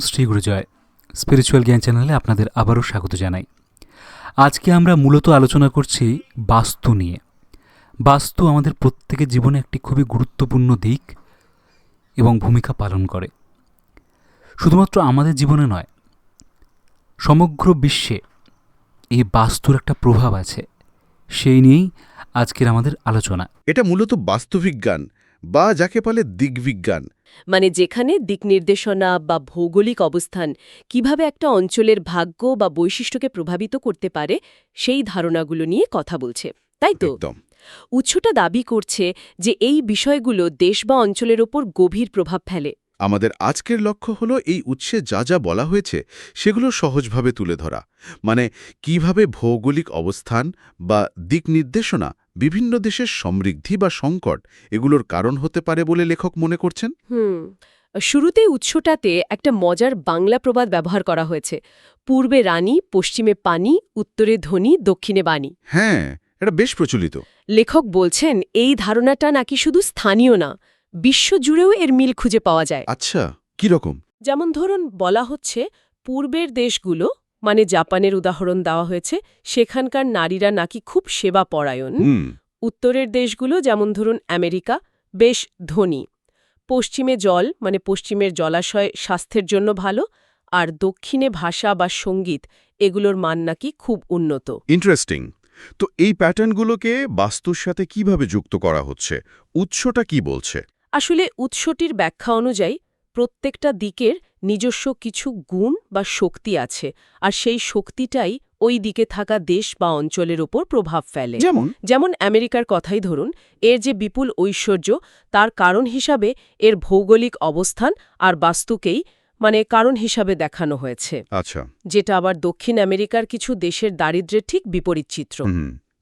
Shri গুরুজয় spiritual জ্ঞান চ্যানেলে আপনাদের আবারও স্বাগত জানাই। আজকে আমরা মূলত আলোচনা করছি বাস্তু নিয়ে। বাস্তু আমাদের প্রত্যেকের জীবনে একটি খুবই গুরুত্বপূর্ণ দিক এবং ভূমিকা পালন করে। শুধুমাত্র আমাদের জীবনে নয়, সমগ্র বিশ্বে এই বাস্তুর একটা প্রভাব আছে। সেই নিয়েই আজকের আমাদের আলোচনা। এটা মূলত বাস্তুবিজ্ঞান বা যাকে বলে দিগবিজ্ঞান। মানে যেখানে দিক নির্দেশনা বা ভৌগোলিক অবস্থান কীভাবে একটা অঞ্চলের ভাগ্য বা বৈশিষ্ট্যকে প্রভাবিত করতে পারে সেই ধারণাগুলো নিয়ে কথা বলছে তাই তো? উৎসটা দাবি করছে যে এই বিষয়গুলো দেশ বা অঞ্চলের ওপর গভীর প্রভাব ফেলে। আমাদের আজকের লক্ষ্য হল এই উৎসে যা যা বলা হয়েছে সেগুলো সহজভাবে তুলে ধরা। মানে কীভাবে ভৌগোলিক অবস্থান বা দিক নির্দেশনা বিভিন্ন দেশের সমৃদ্ধি বা সংকট এগুলোর কারণ হতে পারে বলে লেখক মনে করছেন? হুম শুরুতে উৎসটাতে একটা মজার বাংলা প্রবাদ ব্যবহার করা হয়েছে। পূর্বে রানী পশ্চিমে পানি উত্তরে ধনী দক্ষিণে বাণী। হ্যাঁ এটা বেশ প্রচলিত। লেখক বলছেন এই ধারণাটা নাকি শুধু স্থানীয় না বিশ্বজুড়েও এর মিল খুঁজে পাওয়া যায়। আচ্ছা কি রকম যেমন ধরুন বলা হচ্ছে পূর্বের দেশগুলো মানে জাপানের উদাহরণ দেওয়া হয়েছে সেখানকার নারীরা নাকি খুব সেবা পরায়ণ। উত্তরের দেশগুলো যেমন ধরুন আমেরিকা বেশ ধনী। পশ্চিমে জল মানে পশ্চিমের জলাশয় স্বাস্থ্যের জন্য ভালো আর দক্ষিণে ভাষা বা সংগীত এগুলোর মান নাকি খুব উন্নত। ইন্টারেস্টিং। তো এই প্যাটার্নগুলোকে বাস্তুর সাথে কীভাবে যুক্ত করা হচ্ছে? উৎসটা কি বলছে? আসলে উৎসটির ব্যাখ্যা অনুযায়ী প্রত্যেকটা দিকের নিজস্ব কিছু গুণ বা শক্তি আছে আর সেই শক্তিটাই ওই দিকে থাকা দেশ বা অঞ্চলের ওপর প্রভাব ফেলে। যেমন? যেমন আমেরিকার কথাই ধরুন এর যে বিপুল ঐশ্বর্য তার কারণ হিসাবে এর ভৌগোলিক অবস্থান আর বাস্তুকেই মানে কারণ হিসাবে দেখানো হয়েছে। আচ্ছা। যেটা আবার দক্ষিণ আমেরিকার কিছু দেশের দারিদ্র্যের ঠিক বিপরীত চিত্র।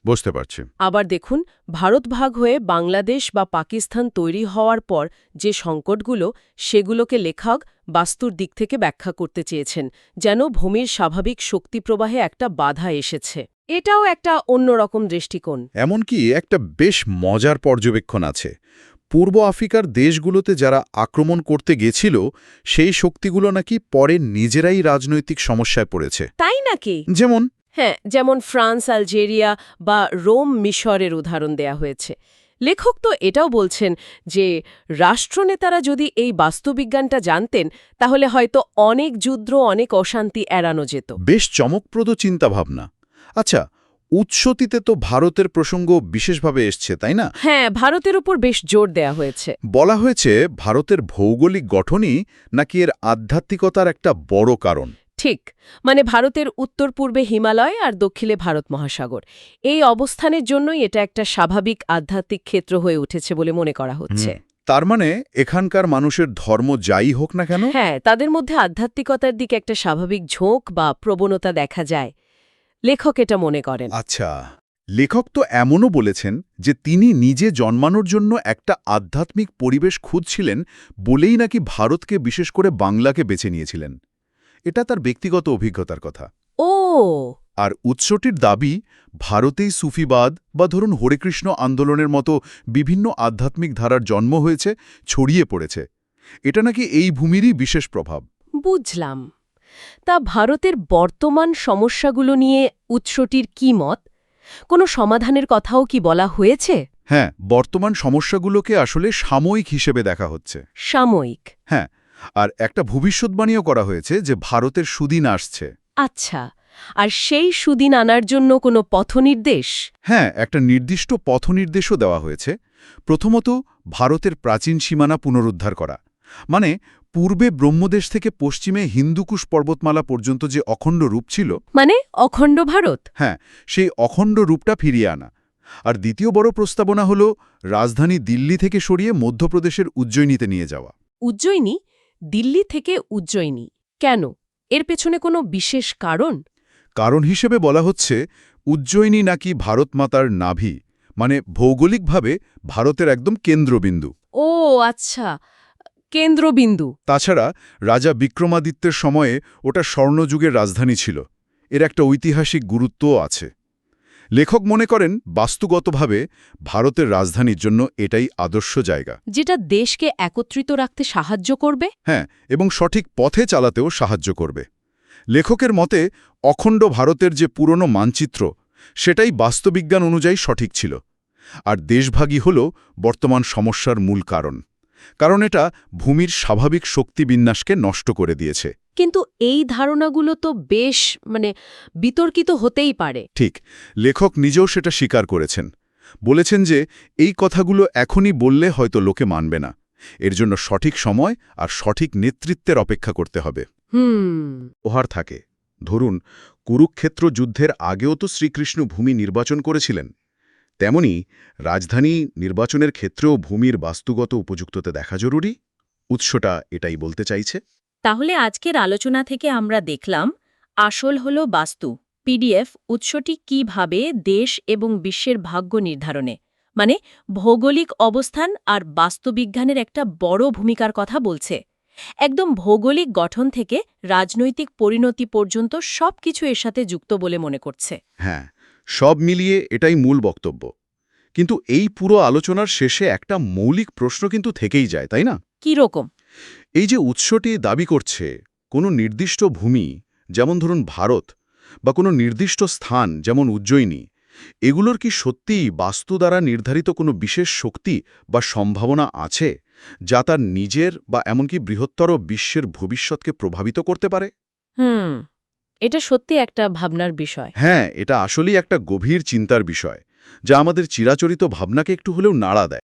বুঝতে পারছি। আবার দেখুন ভারত ভাগ হয়ে বাংলাদেশ বা পাকিস্তান তৈরি হওয়ার পর যে সংকটগুলো সেগুলোকে লেখক বাস্তুর দিক থেকে ব্যাখ্যা করতে চেয়েছেন যেন ভূমির স্বাভাবিক শক্তি প্রবাহে একটা বাধা এসেছে। এটাও একটা অন্যরকম দৃষ্টিকোণ। এমনকি একটা বেশ মজার পর্যবেক্ষণ আছে। পূর্ব আফ্রিকার দেশগুলোতে যারা আক্রমণ করতে গেছিল সেই শক্তিগুলো নাকি পরে নিজেরাই রাজনৈতিক সমস্যায় পড়েছে। তাই নাকি? যেমন? হ্যাঁ যেমন ফ্রান্স আলজেরিয়া বা রোম মিশরের উদাহরণ দেয়া হয়েছে। লেখক তো এটাও বলছেন যে রাষ্ট্রনেতারা যদি এই বাস্তুবিজ্ঞানটা জানতেন তাহলে হয়তো অনেক যুদ্ধ অনেক অশান্তি এড়ানো যেত। বেশ চমকপ্রদ চিন্তাভাবনা। আচ্ছা উৎসতিতে তো ভারতের প্রসঙ্গ বিশেষভাবে এসছে তাই না? হ্যাঁ ভারতের উপর বেশ জোর দেয়া হয়েছে। বলা হয়েছে ভারতের ভৌগোলিক গঠনই নাকি এর আধ্যাত্মিকতার একটা বড় কারণ। ঠিক মানে ভারতের উত্তর পূর্বে হিমালয় আর দক্ষিণে ভারত মহাসাগর। এই অবস্থানের জন্যই এটা একটা স্বাভাবিক আধ্যাত্মিক ক্ষেত্র হয়ে উঠেছে বলে মনে করা হচ্ছে। তার মানে এখানকার মানুষের ধর্ম যাই হোক না কেন? হ্যাঁ তাদের মধ্যে আধ্যাত্মিকতার দিকে একটা স্বাভাবিক ঝোঁক বা প্রবণতা দেখা যায়। লেখক এটা মনে করেন। আচ্ছা লেখক তো এমনও বলেছেন যে তিনি নিজে জন্মানোর জন্য একটা আধ্যাত্মিক পরিবেশ খুঁজছিলেন বলেই নাকি ভারতকে বিশেষ করে বাংলাকে বেছে নিয়েছিলেন। এটা তার ব্যক্তিগত অভিজ্ঞতার কথা। ও। আর উৎসটির দাবি ভারতেই সুফিবাদ বা ধরুন হরেকৃষ্ণ আন্দোলনের মতো বিভিন্ন আধ্যাত্মিক ধারার জন্ম হয়েছে ছড়িয়ে পড়েছে। এটা নাকি এই ভূমিরই বিশেষ প্রভাব। বুঝলাম। তা ভারতের বর্তমান সমস্যাগুলো নিয়ে উৎসটির কি মত? কোনো সমাধানের কথাও কি বলা হয়েছে? হ্যাঁ বর্তমান সমস্যাগুলোকে আসলে সাময়িক হিসেবে দেখা হচ্ছে। সাময়িক। হ্যাঁ আর একটা ভবিষ্যৎবাণীও করা হয়েছে যে ভারতের সুদিন আসছে। আচ্ছা আর সেই সুদিন আনার জন্য কোনো পথনির্দেশ? হ্যাঁ একটা নির্দিষ্ট পথনির্দেশও দেওয়া হয়েছে। প্রথমত ভারতের প্রাচীন সীমানা পুনরুদ্ধার করা। মানে পূর্বে ব্রহ্মদেশ থেকে পশ্চিমে হিন্দুকুশ পর্বতমালা পর্যন্ত যে অখণ্ড রূপ ছিল মানে অখণ্ড ভারত? হ্যাঁ সেই অখণ্ড রূপটা ফিরিয়ে আনা। আর দ্বিতীয় বড় প্রস্তাবনা হল রাজধানী দিল্লি থেকে সরিয়ে মধ্যপ্রদেশের উজ্জয়িনীতে নিয়ে যাওয়া। উজ্জয়িনী? দিল্লি থেকে উজ্জয়িনী। কেন? এর পেছনে কোনো বিশেষ কারণ? কারণ হিসেবে বলা হচ্ছে উজ্জয়িনী নাকি ভারতমাতার নাভি মানে ভৌগোলিকভাবে ভারতের একদম কেন্দ্রবিন্দু। ও আচ্ছা। কেন্দ্রবিন্দু। তাছাড়া রাজা বিক্রমাদিত্যের সময়ে ওটা স্বর্ণযুগের রাজধানী ছিল। এর একটা ঐতিহাসিক গুরুত্বও আছে। লেখক মনে করেন বাস্তুগতভাবে ভারতের রাজধানীর জন্য এটাই আদর্শ জায়গা। যেটা দেশকে একত্রিত রাখতে সাহায্য করবে? হ্যাঁ এবং সঠিক পথে চালাতেও সাহায্য করবে। লেখকের মতে অখণ্ড ভারতের যে পুরনো মানচিত্র সেটাই বাস্তুবিজ্ঞান অনুযায়ী সঠিক ছিল। আর দেশভাগী হল বর্তমান সমস্যার মূল কারণ। কারণ এটা ভূমির স্বাভাবিক শক্তিবিন্যাসকে নষ্ট করে দিয়েছে। কিন্তু এই ধারণাগুলো তো বেশ মানে বিতর্কিত হতেই পারে। ঠিক লেখক নিজেও সেটা স্বীকার করেছেন। বলেছেন যে এই কথাগুলো এখনই বললে হয়তো লোকে মানবে না। এর জন্য সঠিক সময় আর সঠিক নেতৃত্বের অপেক্ষা করতে হবে। হুম। ওহার থাকে। ধরুন কুরুক্ষেত্র যুদ্ধের আগেও তো শ্রীকৃষ্ণ ভূমি নির্বাচন করেছিলেন। তেমনি রাজধানী নির্বাচনের ক্ষেত্রেও ভূমির বাস্তুগত উপযুক্ততে দেখা জরুরি? উৎসটা এটাই বলতে চাইছে। তাহলে আজকের আলোচনা থেকে আমরা দেখলাম আসল হল বাস্তু পিডিএফ উৎসটি কীভাবে দেশ এবং বিশ্বের ভাগ্য নির্ধারণে মানে ভৌগোলিক অবস্থান আর বাস্তুবিজ্ঞানের একটা বড় ভূমিকার কথা বলছে। একদম ভৌগোলিক গঠন থেকে রাজনৈতিক পরিণতি পর্যন্ত সবকিছু এর সাথে যুক্ত বলে মনে করছে। হ্যাঁ সব মিলিয়ে এটাই মূল বক্তব্য। কিন্তু এই পুরো আলোচনার শেষে একটা মৌলিক প্রশ্ন কিন্তু থেকেই যায় তাই না? কি রকম এই যে উৎসটি দাবি করছে কোনো নির্দিষ্ট ভূমি যেমন ধরুন ভারত বা কোনো নির্দিষ্ট স্থান যেমন উজ্জয়িনী এগুলোর কি সত্যিই বাস্তু দ্বারা নির্ধারিত কোনো বিশেষ শক্তি বা সম্ভাবনা আছে যা তার নিজের বা এমনকি বৃহত্তর বিশ্বের ভবিষ্যৎকে প্রভাবিত করতে পারে? হুম এটা সত্যি একটা ভাবনার বিষয়। হ্যাঁ এটা আসলেই একটা গভীর চিন্তার বিষয় যা আমাদের চিরাচরিত ভাবনাকে একটু হলেও নাড়া দেয়।